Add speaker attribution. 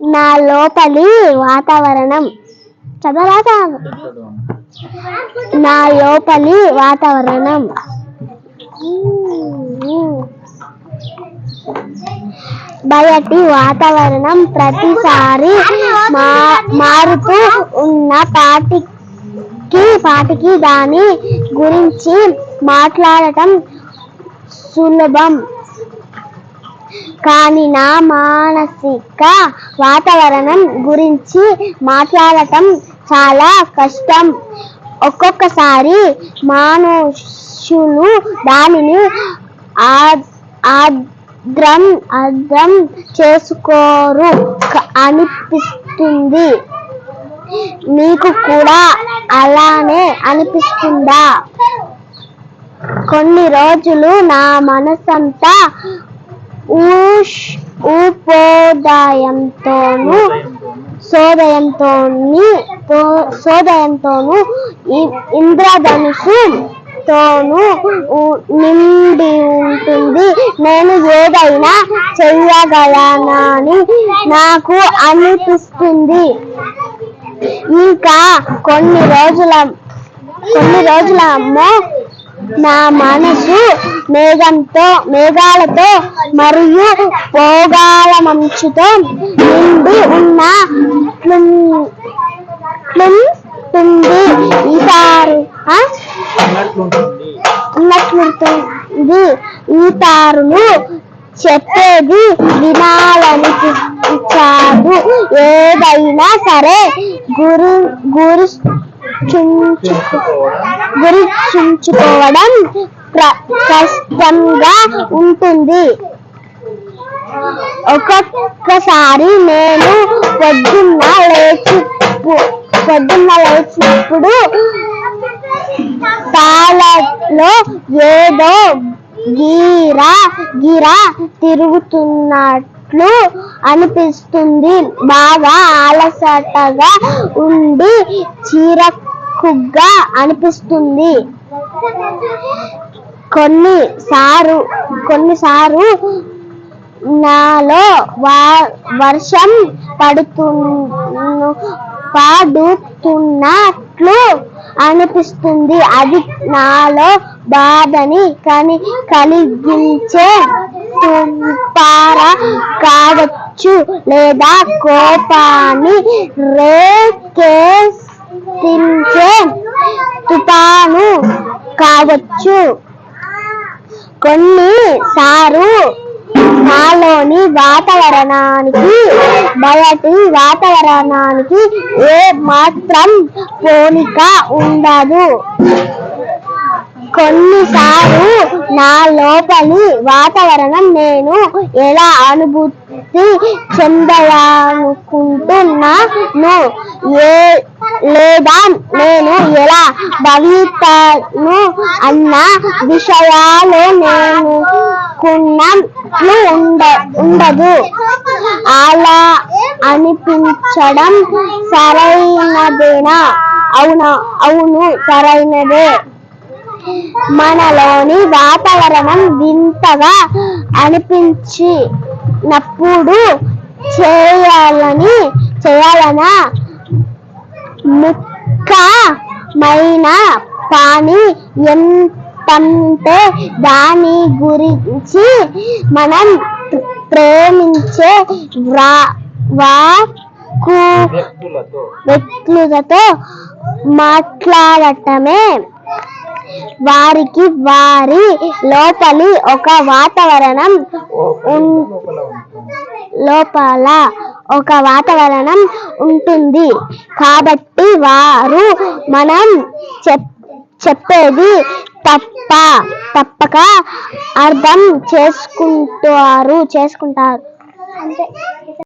Speaker 1: నా లోపలి వాతావరణం. చదవరాత నా లోపలి వాతావరణం. బయటి వాతావరణం ప్రతిసారి మా మారుతూ ఉన్న పాటికి పాటికి దాని గురించి మాట్లాడటం సులభం. కానీ నా మానసిక వాతావరణం గురించి మాట్లాడటం చాలా కష్టం. ఒక్కొక్కసారి మనుషులు దానిని ఆద్రం అర్థం అర్థం చేసుకోరు అనిపిస్తుంది. మీకు కూడా అలానే అనిపిస్తుందా? కొన్ని రోజులు నా మనసంతా ఊష్ ఊపోదయంతోను సోదయంతోని సోదయంతోను ఇ- ఇంద్రధనుసు తోను నిండి ఉంటుంది. నేను ఏదైనా చెయ్యగలనని నాకు అనిపిస్తుంది. ఇంకా కొన్ని రోజుల కొన్ని రోజులమ్మో నా మనసు మేఘంతో మేఘాలతో మరియు పోగాల మంచుతో నిండి ఉన్న ఉంటుంది ఈసారి ఉన్నట్లుంటుంది ఈ తారులు చెప్పేది వినాలనిపించాడు ఏదైనా సరే గురు గురు గురించుకోవడం కష్టంగా ఉంటుంది. ఒక్కొక్కసారి నేను పొద్దున్న లేచి పొద్దున్న లేచినప్పుడు పాలలో ఏదో గీరా గిరా తిరుగుతున్నట్లు అనిపిస్తుంది. బాగా అలసటగా ఉండి కుగ్గా అనిపిస్తుంది. కొన్నిసారు కొన్నిసారు నాలో వర్షం పడుతు పాడుతున్నట్లు అనిపిస్తుంది. అది నాలో బాధని కని కలిగించే తుంపార కావచ్చు లేదా కోపాన్ని రేకెత్తించే తుఫాను కావచ్చు. కొన్ని సారు నాలోని వాతావరణానికి బయటి వాతావరణానికి ఏ మాత్రం పోలిక ఉండదు. కొన్నిసార్లు నా లోపలి వాతావరణం నేను ఎలా అనుభూతి చెందాలనుకుంటున్నాను? ఏ లేదా నేను ఎలా భవితను అన్న విషయాలు నేను కున్నట్లు ఉండ ఉండదు. అలా అనిపించడం సరైనదేనా? అవునా అవును సరైనదే. మనలోని వాతావరణం వింతగా అనిపించినప్పుడు చేయాలని చేయాలనా? ముఖ్యమైన పని ఎంతంటే దాని గురించి మనం ప్రేమించే వ్రా వాకు
Speaker 2: వ్యక్తులతో
Speaker 1: మాట్లాడటమే. వారికి వారి లోపలి ఒక వాతావరణం లోపల ఒక వాతావరణం ఉంటుంది. కాబట్టి వారు మనం చెప్ చెప్పేది తప్ప తప్పక అర్థం చేసుకుంటారు చేసుకుంటారు. అంతే